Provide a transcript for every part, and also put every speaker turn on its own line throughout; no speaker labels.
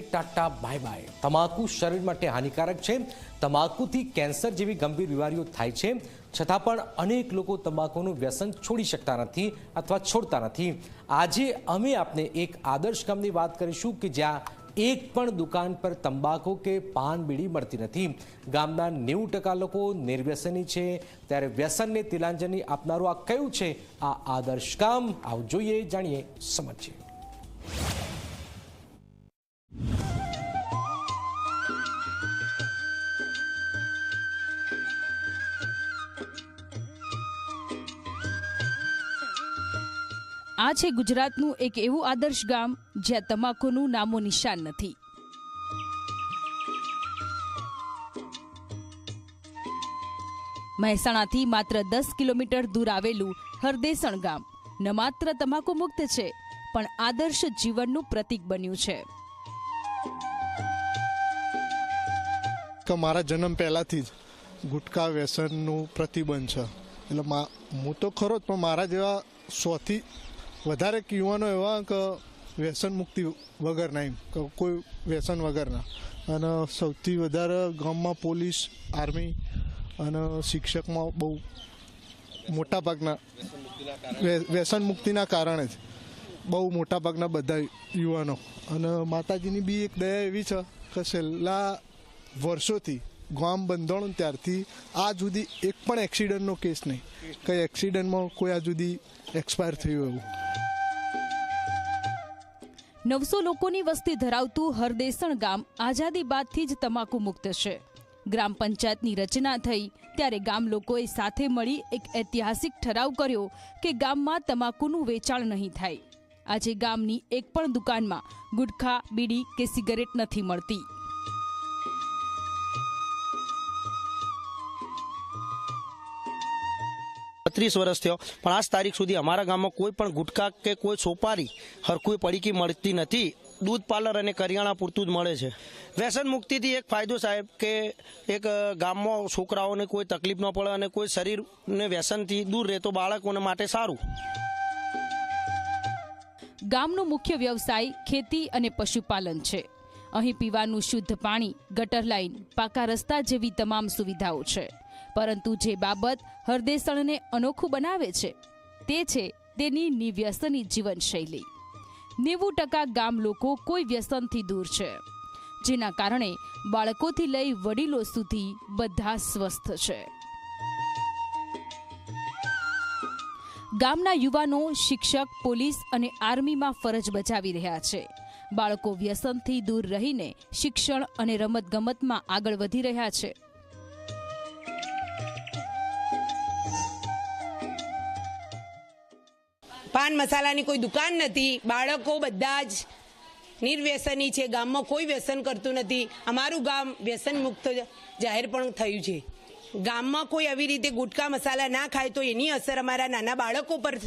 Tata, bye bye. તમાકુ શરીર માટે હાનિકારક છે. તમાકુથી કેન્સર જેવી ગંભીર બીમારીઓ થાય છે. છતાં પણ અનેક લોકો તમાકુનું વ્યસન છોડી શકતા નથી અથવા છોડતા નથી. આજે અમે આપને એક આદર્શ ગામની વાત કરીશું કે જ્યાં એક પણ દુકાન પર તંબાકુ કે પાન બીડી મળતી નથી. ગામના નેવું ટકા લોકો નિર્વ્યસની છે. ત્યારે વ્યસનને તિલાંજલિ આપનારું આ કયું છે? આ આદર્શ કામ આવ જોઈએ, જાણીએ સમજીએ.
આ છે ગુજરાતનું એક એવું આદર્શ ગામ જ્યાં તમાકુનું નામો નિશાન નથી. મહેસાણાથી માત્ર દસ કિલોમીટર દૂર આવેલું હરદેસણ ગામ ન માત્ર તમાકુ મુક્ત છે, પણ આદર્શ જીવનનું પ્રતીક બન્યું છે.
તો મારા જન્મ પહેલાંથી જ ગુટકા વ્યસનનું પ્રતિબંધ છે. એટલે હું તો ખરો જ, પણ મારા જેવા સોથી વધારે યુવાનો એવા કે વ્યસન મુક્તિ વગરના એમ કોઈ વ્યસન વગરના અને સૌથી વધારે ગામમાં પોલીસ, આર્મી અને શિક્ષકમાં બહુ મોટા ભાગના વ્યસન મુક્તિના કારણે જ બહુ મોટા ભાગના બધા યુવાનો. અને માતાજીની બી એક દયા એવી છે કે છેલ્લા વર્ષોથી ગામ બંધાણું ત્યારથી આ સુધી એક પણ એક્સિડન્ટનો કેસ નહીં. કઈ એક્સિડન્ટમાં કોઈ આ સુધી એક્સપાયર થયું એવું.
નવસો લોકોની વસ્તી ધરાવતું હરદેસણ ગામ આઝાદી બાદથી જ તમાકુ મુક્ત છે. ગ્રામ પંચાયતની રચના થઈ ત્યારે ગામ લોકોએ સાથે મળી એક ઐતિહાસિક ઠરાવ કર્યો કે ગામમાં તમાકુનું વેચાણ નહીં થાય. આજે ગામની એક પણ દુકાનમાં ગુટખા, બીડી કે સિગરેટ નથી મળતી.
બત્રીસ વર્ષ થયો. પણ આજ તારીખ સુધી અમારા ગામમાં કોઈ પણ ગુટકા કે કોઈ સોપારી હરખું પડીકી મળતી નથી. દૂધ પાર્લર અને કરિયાણા પૂરતું જ મળે છે. વ્યસન મુક્તિથી એક ફાયદો સાહેબ કે એક ગામમાં છોકરાઓને કોઈ તકલીફ ન પડે અને કોઈ શરીરને વ્યસનથી દૂર રહે તો બાળકોને માટે સારું.
ગામનો મુખ્ય વ્યવસાય ખેતી અને પશુપાલન છે. અહીં પીવાનું શુદ્ધ પાણી, ગટર લાઇન પાકા રસ્તા જેવી તમામ સુવિધાઓ છે. પરંતુ જે બાબત હરદેસણને અનોખું બનાવે છે, તે છે તેની નિવ્યસની જીવનશૈલી. નેવું ટકા ગામ લોકો કોઈ વ્યસનથી દૂર છે, જેના કારણે બાળકોથી લઈ વડીલો સુધી બધા સ્વસ્થ છે. ગામના યુવાનો, શિક્ષક, પોલીસ અને આર્મીમાં ફરજ બજાવી રહ્યા છે. બાળકો વ્યસનથી દૂર રહીને શિક્ષણ અને રમતગમતમાં આગળ વધી રહ્યા છે.
પાન મસાલાની કોઈ દુકાન નથી. બાળકો બધા જ નિર્વ્યસની છે. ગામમાં કોઈ વ્યસન કરતું નથી. અમારું ગામ વ્યસન મુક્ત જાહેર પણ થયું છે. ગામમાં કોઈ આવી રીતે ગુટકા મસાલા ના ખાય તો એની અસર અમારા નાના બાળકો પર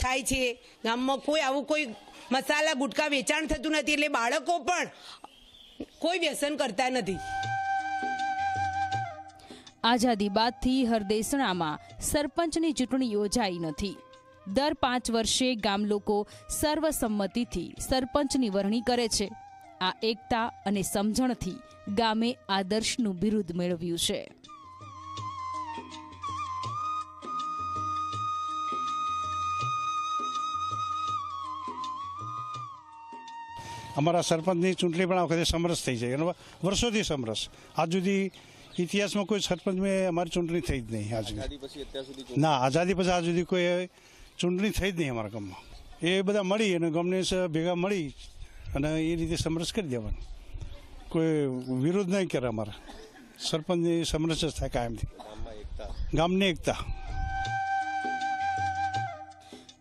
થાય છે. ગામમાં કોઈ આવું કોઈ મસાલા ગુટકા વેચાણ થતું નથી એટલે બાળકો પણ કોઈ વ્યસન કરતા નથી.
આઝાદી બાદથી હરદેસણામાં સરપંચની ચૂંટણી યોજાઈ નથી. દર પાંચ વર્ષે ગામ લોકો સર્વસંમતિથી સરપંચની વરણી કરે છે. આ એકતા અને સમજણથી ગામે આદર્શનું બિરુદ મેળવ્યું છે.
અમારા સરપંચની ચૂંટણી પણ આ વખતે સમરસ થઈ છે. એનો વર્ષોથી સમરસ. આજ સુધી ઇતિહાસમાં કોઈ સરપંચ મેં અમારી ચૂંટણી થઈ જ નહીં. આજ ના આઝાદી પછી આજ સુધી કોઈ ચૂંટણી થઈ જ નહીં અમારા ગામમાં. એ બધા મળી અને ગામને ભેગા મળી અને એ રીતે સમરસ કરી દેવાનું. કોઈ વિરોધ નહીં કરે અમારા. સરપંચની સમરસ જ થાય કાયમથી. ગામની એકતા.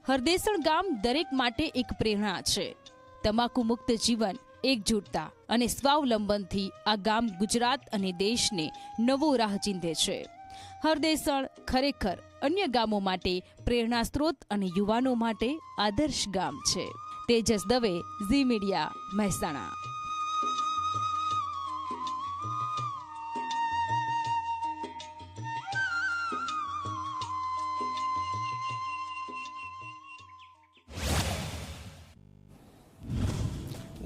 હરદેસણ ગામ દરેક માટે એક પ્રેરણા છે. તમાકુ મુક્ત જીવન, એકજૂટતા અને સ્વાવલંબનથી આ ગામ ગુજરાત અને દેશને નવો રાહ ચીંધે છે. હરદેસણ ખરેખર અન્ય ગામો માટે પ્રેરણા સ્ત્રોત અને યુવાનો માટે આદર્શ ગામ છે. તેજસ દવે, ઝી મીડિયા, મહેસાણા.